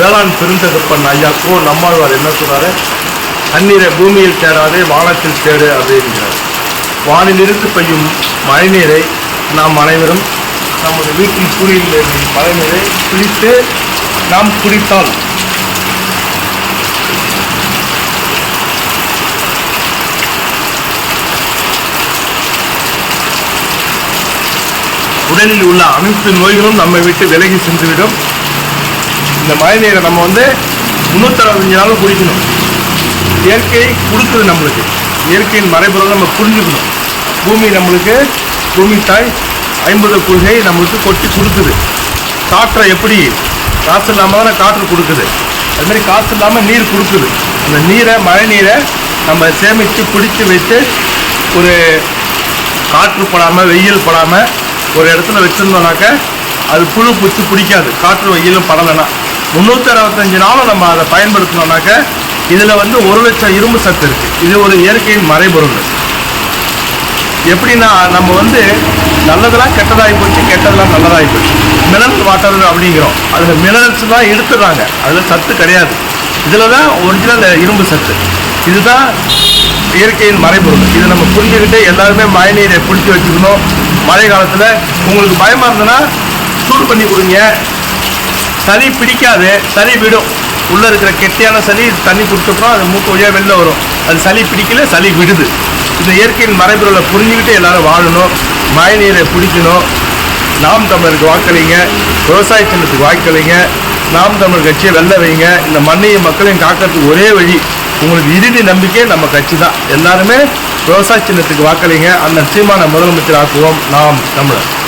வேளாண் பெருந்தகப்பன் ஐயா கோ நம்மாழ்வார் என்ன சொல்றாரு தண்ணீரை பூமியில் தேடாதே வானத்தில் தேடு அப்படிங்கிறார் வானிலிருந்து பெய்யும் மழைநீரை நாம் அனைவரும் நமது வீட்டின் கூலியில் மழைநீரை பிடித்து நாம் குடித்தால் உடலில் உள்ள அனைத்து நோய்களும் நம்மை விட்டு விலகி சென்றுவிடும். இந்த மழைநீரை நம்ம வந்து முந்நூற்றஞ்சு நாள் குடிக்கணும். இயற்கை கொடுக்குது நம்மளுக்கு. இயற்கையின் மறைபுறம் நம்ம புரிஞ்சுக்கணும். பூமி நம்மளுக்கு பூமி தாய் ஐம்பது கொள்கை நம்மளுக்கு கொட்டி கொடுக்குது. காற்றை எப்படி காசு இல்லாமல் தானே காற்று கொடுக்குது. அதுமாரி காசு இல்லாமல் நீர் கொடுக்குது. அந்த நீரை மழை நீரை நம்ம சேமித்து பிடிச்சி வச்சு ஒரு காற்று படாமல் வெயில் படாமல் ஒரு இடத்துல வச்சுருந்தோம்னாக்க அது புழு பூச்சி பிடிக்காது. காற்று வெயிலும் படலைன்னா. முந்நூற்றி அறுபத்தஞ்சு நாளும் நம்ம அதை பயன்படுத்தினோம்னாக்க இதில் வந்து ஒரு லட்சம் இரும்பு சத்து இருக்குது இது ஒரு இயற்கையின் மறைபொருள் எப்படின்னா நம்ம வந்து நல்லதெல்லாம் கெட்டதாகி போச்சு கெட்டதெல்லாம் நல்லதாகி போச்சு. மினரல் வாட்டர் அப்படிங்கிறோம். அதில் மினரல்ஸ் தான் எடுத்துடுறாங்க. அதில் சத்து கிடையாது. இதில் தான் ஒரிஜினல் இரும்பு சத்து. இதுதான் இயற்கையின் மறைபொருள். இதை நம்ம புரிஞ்சுக்கிட்டு எல்லாருமே மழைநீரை பிடிச்சி வச்சுக்கணும். மழை காலத்தில் உங்களுக்கு பயமாக இருந்ததுன்னா சூடு பண்ணி கொடுங்க. சளி பிடிக்காது சளி விடும். உள்ளே இருக்கிற கெட்டியான சளி தண்ணி குடிச்சப்பறம் அது மூக்கு வழியாக வெளில வரும். அது சளி பிடிக்கல சளி விடுது. இந்த இயற்கையின் மறைபொருளை புரிஞ்சுக்கிட்டு எல்லாரும் வாழணும். மழை நீரை பிடிக்கணும் நாம் தமிழருக்கு வாக்களிங்க விவசாய சின்னத்துக்கு வாக்களிங்க நாம் தமிழ் கட்சியை வெல்ல வைங்க. இந்த மண்ணையும் மக்களையும் காக்கிறதுக்கு ஒரே வழி உங்களுக்கு இறுதி நம்பிக்கை நம்ம கட்சி தான். எல்லாருமே விவசாய சின்னத்துக்கு வாக்களிங்க அந்த சீமான முதலமைச்சர் ஆக்குவோம் நாம் தமிழர்.